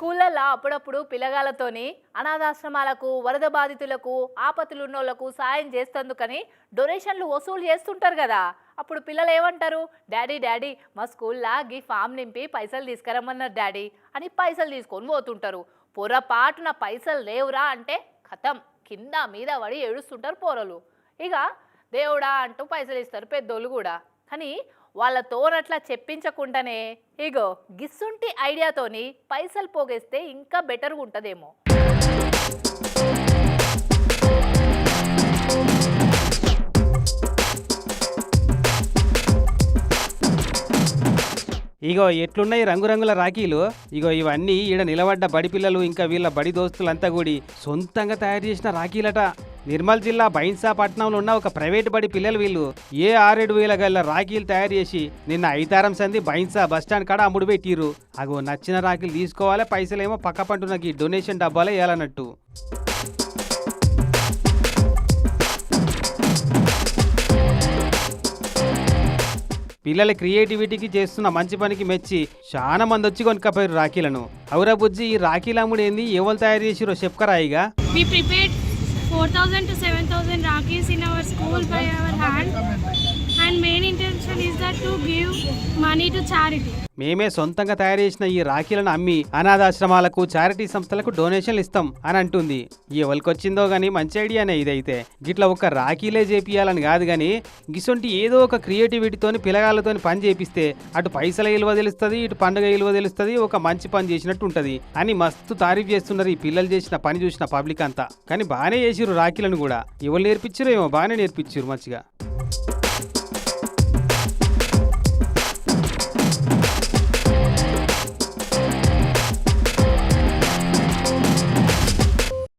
స్కూళ్ళల్లో అప్పుడప్పుడు పిల్లగాళ్ళతోని అనాథాశ్రమాలకు వరద బాధితులకు ఆపత్తులున్నోళ్ళకు సాయం చేస్తందుకని డొనేషన్లు వసూలు చేస్తుంటారు కదా. అప్పుడు పిల్లలు ఏమంటారు డాడీ డాడీ మా స్కూల్లో గీ ఫామ్ నింపి పైసలు తీసుకురమ్మన్నారు డాడీ అని పైసలు తీసుకొని పోతుంటారు. పొరపాటున పైసలు లేవురా అంటే కథం. కింద మీద పడి ఏడుస్తుంటారు పోరలు. ఇక దేవుడా అంటూ పైసలు ఇస్తారు పెద్దోళ్ళు కూడా. కానీ వాళ్ళతోనట్లా చెప్పించకుండానే ఇగో గిస్సుంటి ఐడియాతోని పైసలు పోగేస్తే ఇంకా బెటర్గా ఉంటుందేమో. ఇగో ఎట్లున్నాయి రంగురంగుల రాఖీలు? ఇగో ఇవన్నీ ఈడ నిలబడ్డ బడి పిల్లలు ఇంకా వీళ్ళ బడి దోస్తులంతా కూడి సొంతంగా తయారు చేసిన రాఖీలట. నిర్మల్ జిల్లా బైన్సాపట్నంలో ఉన్న ఒక ప్రైవేట్ బడి పిల్లలు వీళ్ళు ఏ ఆరేడు వేల గల రాఖీలు తయారు చేసి నిన్న ఐతారం సంది బైన్సా బస్టాండ్ కాడ అమ్ముడు పెట్టిర్రు. అగో నచ్చిన రాఖీలు తీసుకోవాలి పైసలేమో పక్క పంటున్నకి డొనేషన్ డబ్బాలే వేయాలన్నట్టు పిల్లల క్రియేటివిటీకి చేస్తున్న మంచి పనికి మెచ్చి చాలా మంది వచ్చి కొనుక్కపోయారు రాఖీలను. అవురా బుజ్జి ఈ రాఖీలు అమ్ముడు ఏంది? ఎవరు తయారు చేసిరో చెప్పుకరాయిగా 4,000 to 7,000 Rakis in our school by our hand. And main to give money to charity మేమే సొంతంగా తయారు చేసిన ఈ రాఖీలను అమ్మి అనాథాశ్రమాలకు చారిటీ సంస్థలకు డొనేషన్లు ఇస్తాం అని అంటుంది. ఎవరికొచ్చిందో గాని మంచి ఐడియానే ఇదైతే. గిట్లా ఒక రాఖీలే చేపియాలని కాదు కానీ గిసొంటి ఏదో ఒక క్రియేటివిటీతోని పిల్లగాళ్ళతోని పని చేపిస్తే అటు పైసల విలువ తెలుస్తుంది ఇటు పండుగ విలువ తెలుస్తుంది ఒక మంచి పని చేసినట్టు ఉంటుంది అని మస్తు తారీఫ్ చేస్తున్నారు ఈ పిల్లలు చేసిన పని చూసిన పబ్లిక్ అంతా. కానీ బాగానే చేసిరు రాఖీలను కూడా. ఎవరు నేర్పించారు ఏమో బాగానే నేర్పించారు మంచిగా.